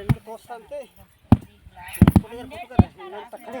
రెండు కోస్తా అంతే పులిహోర పుట్టు కదా నేను తక్కడే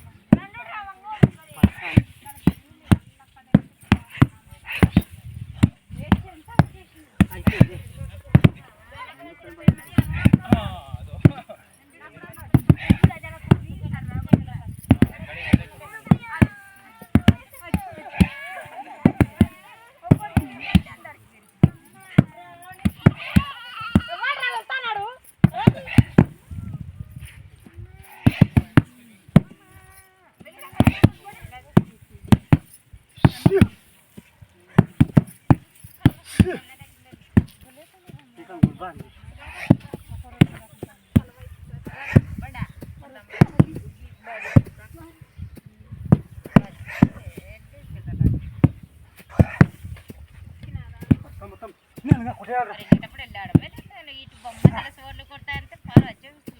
వెళ్ళేటప్పుడు వెళ్ళాడు మరి ఇటు బొమ్మ తల సోర్లు కొడతారంటే పాలు వచ్చేసి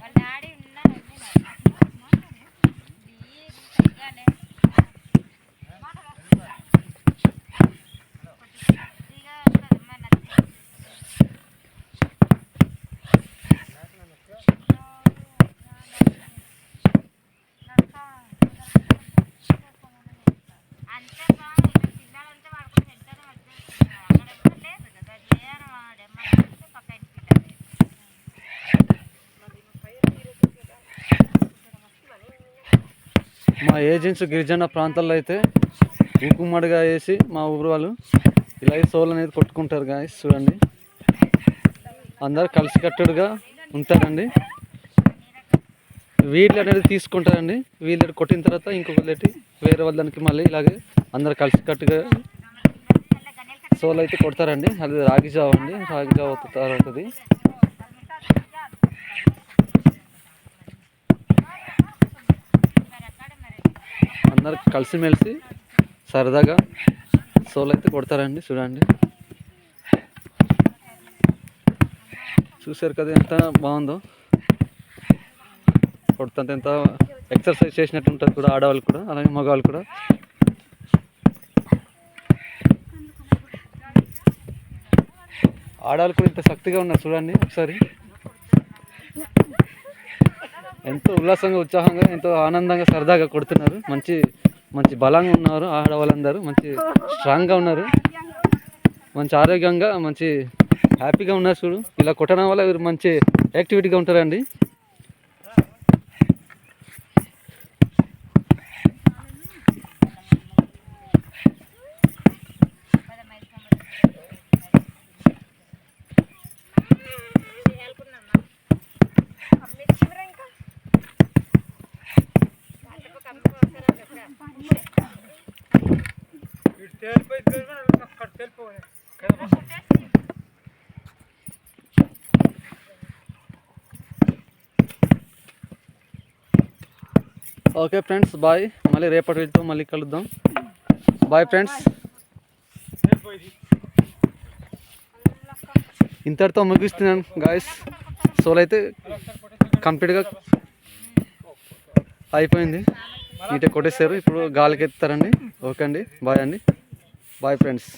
వాళ్ళ డాడీ ఉన్నా మా ఏజెంట్స్ గిరిజన ప్రాంతాల్లో అయితే ఉక్కుమ్మడిగా వేసి మా ఊరు వాళ్ళు ఇలాగే సోల్ అనేది కొట్టుకుంటారు గాయస్ చూడండి. అందరు కలిసికట్టుడుగా ఉంటారండి. వీళ్ళు అనేది తీసుకుంటారండి. వీళ్ళు కొట్టిన తర్వాత ఇంకొకటి వేరే వాళ్ళ దానికి మళ్ళీ ఇలాగే అందరు కలిసికట్టుగా సోల్ అయితే కొడతారండి. అది రాగి జావ అండి రాగి జావ అవుతుంది అందరు కలిసిమెలిసి సరదాగా సోలు అయితే కొడతారండి చూడండి. చూసారు కదా ఎంత బాగుందో? కొడుతుంటే ఎంత ఎక్సర్సైజ్ చేసినట్టు ఉంటుంది కూడా ఆడవాళ్ళు కూడా అలాగే మగవాళ్ళు కూడా. ఆడవాళ్ళు కూడా ఇంత శక్తిగా ఉన్నారు చూడండి ఒకసారి. ఎంతో ఉల్లాసంగా ఉత్సాహంగా ఎంతో ఆనందంగా సరదాగా కొడుతున్నారు. మంచి మంచి బలంగా ఉన్నారు ఆడవాళ్ళందరూ. మంచి స్ట్రాంగ్గా ఉన్నారు. మంచి ఆరోగ్యంగా మంచి హ్యాపీగా ఉన్నారు చూడు. ఇలా కొట్టడం వల్ల వీరు మంచి యాక్టివిటీగా ఉంటారండి. Okay friends bye. మళ్ళీ రేపటి వెళ్తాం మళ్ళీ కలుద్దాం. Bye friends. ఇంతటితో ముగిస్తున్నాను గాయస్ సోల్ అయితే కంప్లీట్గా అయిపోయింది. నీట్గా కొట్టేశారు. ఇప్పుడు గాలికి ఎత్తారండి. ఓకే అండి. బాయ్ అండి. Bye friends